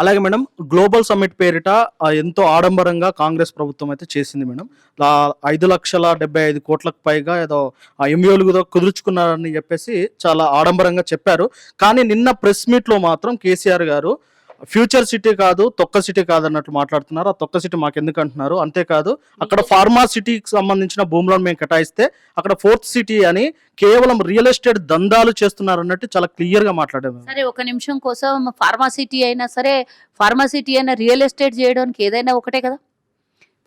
అలాగే madam global summit పేరిట ఎంతో ఆడంబరంగా కాంగ్రెస్ ప్రభుత్వం అయితే చేసింది మేడం. ఐదు లక్షల డెబ్బై ఐదు కోట్లకు పైగా ఏదో ఎంయూలు కుదుర్చుకున్నారని చెప్పేసి చాలా ఆడంబరంగా చెప్పారు. కానీ నిన్న ప్రెస్ మీట్లో మాత్రం కేసీఆర్ గారు ఫ్యూచర్ సిటీ కాదు తొక్క సిటీ కాదు అన్నట్లు మాట్లాడుతున్నారు. ఆ తొక్క సిటీ మాకు ఎందుకు అంటున్నారు? అంతేకాదు అక్కడ ఫార్మా సిటీకి సంబంధించిన భూములను మేము కేటాయిస్తే అక్కడ ఫోర్త్ సిటీ అని కేవలం రియల్ ఎస్టేట్ దందాలు చేస్తున్నారు అన్నట్టు చాలా క్లియర్గా మాట్లాడారు సరే ఒక నిమిషం కోసం ఫార్మాసిటీ అయినా సరే ఫార్మాసిటీ అయినా రియల్ ఎస్టేట్ చేయడానికి ఏదైనా ఒకటే కదా?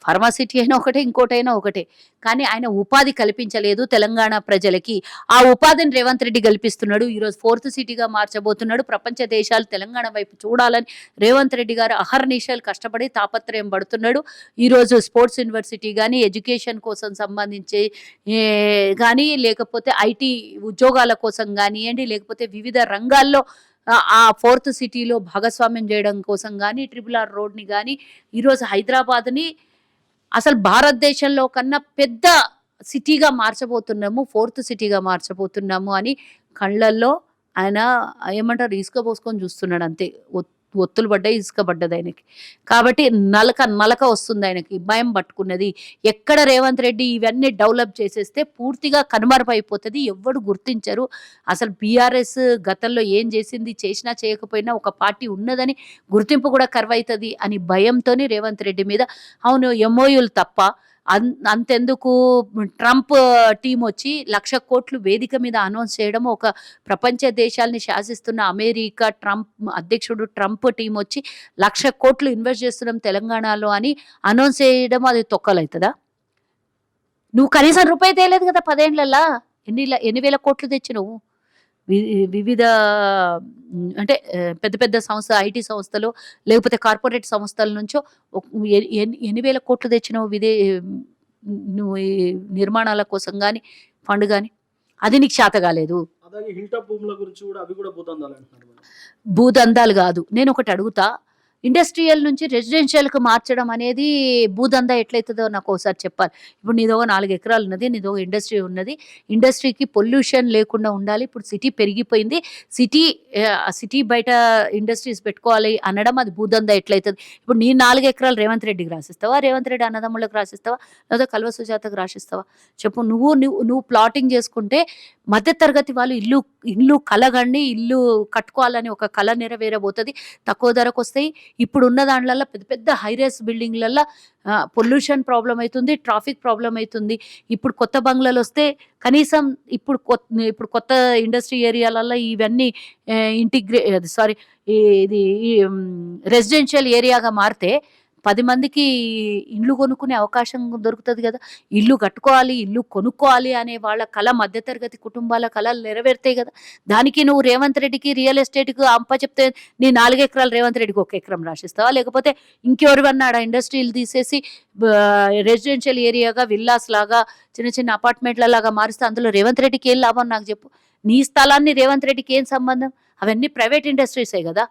ఫార్మాసిటీ అయినా ఒకటే ఇంకోటైనా ఒకటే. కానీ ఆయన ఉపాధి కల్పించలేదు తెలంగాణ ప్రజలకి. ఆ ఉపాధిని రేవంత్ రెడ్డి కల్పిస్తున్నాడు ఈరోజు ఫోర్త్ సిటీగా మార్చబోతున్నాడు. ప్రపంచ దేశాలు తెలంగాణ వైపు చూడాలని రేవంత్ రెడ్డి గారు అహర్నిశాలు కష్టపడి తాపత్రయం పడుతున్నాడు. ఈరోజు స్పోర్ట్స్ యూనివర్సిటీ కానీ ఎడ్యుకేషన్ కోసం సంబంధించి కానీ లేకపోతే ఐటీ ఉద్యోగాల కోసం కానివ్వండి లేకపోతే వివిధ రంగాల్లో ఆ ఫోర్త్ సిటీలో భాగస్వామ్యం చేయడం కోసం కానీ ట్రిపుల్ ఆర్ రోడ్ని కానీ ఈరోజు హైదరాబాద్ని అసలు భారతదేశంలో కన్నా పెద్ద సిటీగా మార్చబోతున్నాము ఫోర్త్ సిటీగా మార్చబోతున్నాము అని కళ్ళల్లో ఆయన ఏమంటారు ఇసుక పోసుకొని చూస్తున్నాడు అంతే. ఒత్తులు పడ్డాయి ఇసుక పడ్డది ఆయనకి. కాబట్టి నలక నలక వస్తుంది ఆయనకి. భయం పట్టుకున్నది. ఎక్కడ రేవంత్ రెడ్డి ఇవన్నీ డెవలప్ చేసేస్తే పూర్తిగా కనుమరుపైపోతుంది. ఎవ్వడు గుర్తించరు. అసలు బీఆర్ఎస్ గతంలో ఏం చేసింది చేసినా చేయకపోయినా ఒక పార్టీ ఉన్నదని గుర్తింపు కూడా కరువైతుంది అని భయంతోనే రేవంత్ రెడ్డి మీద అవును ఎంఓయూలు తప్ప అంతెందుకు ట్రంప్ టీం వచ్చి లక్ష కోట్లు వేదిక మీద అనౌన్స్ చేయడం ఒక ప్రపంచ దేశాల్ని శాసిస్తున్న అమెరికా ట్రంప్ అధ్యక్షుడు ట్రంప్ టీం వచ్చి లక్ష కోట్లు ఇన్వెస్ట్ చేస్తున్నాం తెలంగాణలో అని అనౌన్స్ చేయడం అది తొక్కలవుతుందా నువ్వు కనీసం రూపాయి తేలేదు కదా పదేళ్ళలా ఎన్ని ఎన్ని వేల కోట్లు తెచ్చినవు? వి- వివిధ అంటే పెద్ద పెద్ద సంస్థ ఐటీ సంస్థలు లేకపోతే కార్పొరేట్ సంస్థల నుంచో ఎన్ని వేల కోట్లు తెచ్చినావు విదే నువ్వు ఈ నిర్మాణాల కోసం కానీ ఫండ్ కానీ అది నీకు చేత కాలేదు. భూదందాలు కాదు. నేను ఒకటి అడుగుతా. ఇండస్ట్రియల్ నుంచి రెసిడెన్షియల్కి మార్చడం అనేది భూదందా ఎట్లయితుందో నాకు ఒకసారి చెప్పాలి. ఇప్పుడు నీదో నాలుగు ఎకరాలు ఉన్నది నీదో ఇండస్ట్రీ ఉన్నది. ఇండస్ట్రీకి పొల్యూషన్ లేకుండా ఉండాలి. ఇప్పుడు సిటీ పెరిగిపోయింది. సిటీ సిటీ బయట ఇండస్ట్రీస్ పెట్టుకోవాలి అనడం అది భూదందా ఎట్లయితుంది? ఇప్పుడు నీ నాలుగు ఎకరాలు రేవంత్ రెడ్డికి రాసిస్తావా? రేవంత్ రెడ్డి అన్నదమ్ములకు రాసిస్తావా? లేదా కల్వ సుజాతకు రాసిస్తావా? చెప్పు నువ్వు నువ్వు నువ్వు ప్లాటింగ్ చేసుకుంటే మధ్యతరగతి వాళ్ళు ఇల్లు ఇల్లు కలగండి ఇల్లు కట్టుకోవాలని ఒక కళ నెరవేరబోతుంది. తక్కువ ధరకు వస్తాయి. ఇప్పుడు ఉన్న దాంట్లలో పెద్ద పెద్ద హైరేస్ బిల్డింగ్లలో పొల్యూషన్ ప్రాబ్లం అవుతుంది ట్రాఫిక్ ప్రాబ్లం అవుతుంది ఇప్పుడు కొత్త బంగ్లాలు వస్తే కనీసం ఇప్పుడు కొత్త ఇప్పుడు కొత్త ఇండస్ట్రీ ఏరియాలలో ఇవన్నీ ఇంటిగ్రే సారీ ఇది రెసిడెన్షియల్ ఏరియాగా మారితే పది మందికి ఇల్లు కొనుక్కునే అవకాశం దొరుకుతుంది కదా. ఇల్లు కట్టుకోవాలి ఇల్లు కొనుక్కోవాలి అనే వాళ్ళ కళ మధ్యతరగతి కుటుంబాల కళలు నెరవేరుతాయి కదా. దానికి నువ్వు రేవంత్ రెడ్డికి రియల్ ఎస్టేట్కి అంప చెప్తే నీ నాలుగు ఎకరాలు రేవంత్ రెడ్డికి ఒక ఎకరం రాసిస్తావా? లేకపోతే ఇంకెవరివన్నాడా ఇండస్ట్రీలు తీసేసి రెసిడెన్షియల్ ఏరియాగా విల్లాస్ లాగా చిన్న చిన్న అపార్ట్మెంట్ల లాగా మారుస్తే అందులో రేవంత్ రెడ్డికి ఏం లాభం నాకు చెప్పు. నీ స్థలాన్ని రేవంత్ రెడ్డికి ఏం సంబంధం? అవన్నీ ప్రైవేట్ ఇండస్ట్రీసే కదా.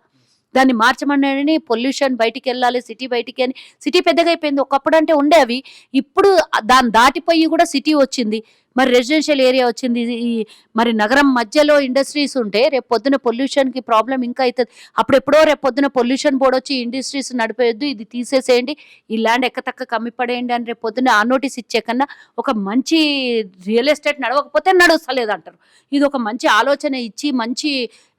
దాన్ని మార్చమని పొల్యూషన్ బయటికి వెళ్ళాలి సిటీ బయటికి అని సిటీ పెద్దగా అయిపోయింది ఒకప్పుడు అంటే ఉండే అవి. ఇప్పుడు దాన్ని దాటిపోయి కూడా సిటీ వచ్చింది. మరి రెసిడెన్షియల్ ఏరియా వచ్చింది. ఈ మరి నగరం మధ్యలో ఇండస్ట్రీస్ ఉంటే రేపు పొద్దున పొల్యూషన్కి ప్రాబ్లం ఇంకా అవుతుంది అప్పుడు ఎప్పుడో రేపు పొద్దున పొల్యూషన్ బోర్డు వచ్చి ఇండస్ట్రీస్ నడిపేయద్దు. ఇది తీసేసేయండి. ఈ ల్యాండ్ ఎక్కతక్క కమ్మి పడేయండి అని రేపు పొద్దున ఆ నోటీస్ ఇచ్చే కన్నా ఒక మంచి రియల్ ఎస్టేట్ నడవకపోతే నడుస్తలేదు అంటారు ఇది ఒక మంచి ఆలోచన ఇచ్చి మంచి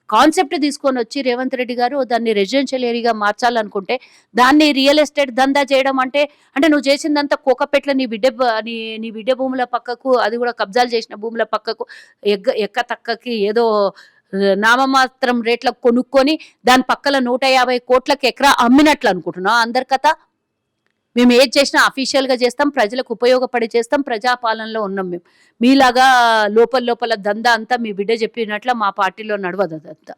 కాన్సెప్ట్ తీసుకొని వచ్చి రేవంత్ రెడ్డి గారు దాన్ని రెసిడెన్షియల్ ఏరియాగా మార్చాలనుకుంటే దాన్ని రియల్ ఎస్టేట్ దందా చేయడం అంటే అంటే నువ్వు చేసిందంతా కోకపెట్ల నీ బిడ్డ నీ నీ బిడ్డ భూముల పక్కకు అది కూడా కబ్జాలు చేసిన భూముల పక్కకు ఎగ్గ ఎక్క తక్కకి ఏదో నామమాత్రం రేట్లకు కొనుక్కొని దాని పక్కల నూట యాభై కోట్లకు ఎకరా అమ్మినట్లు అనుకుంటున్నావు అందరి కథ మేము ఏది చేసినా అఫీషియల్గా చేస్తాం ప్రజలకు ఉపయోగపడి చేస్తాం ప్రజాపాలనలో ఉన్నాం మేము. మీలాగా లోపల లోపల దందా అంతా మీ బిడ్డ చెప్పినట్ల మా పార్టీలో నడవదు అదంతా.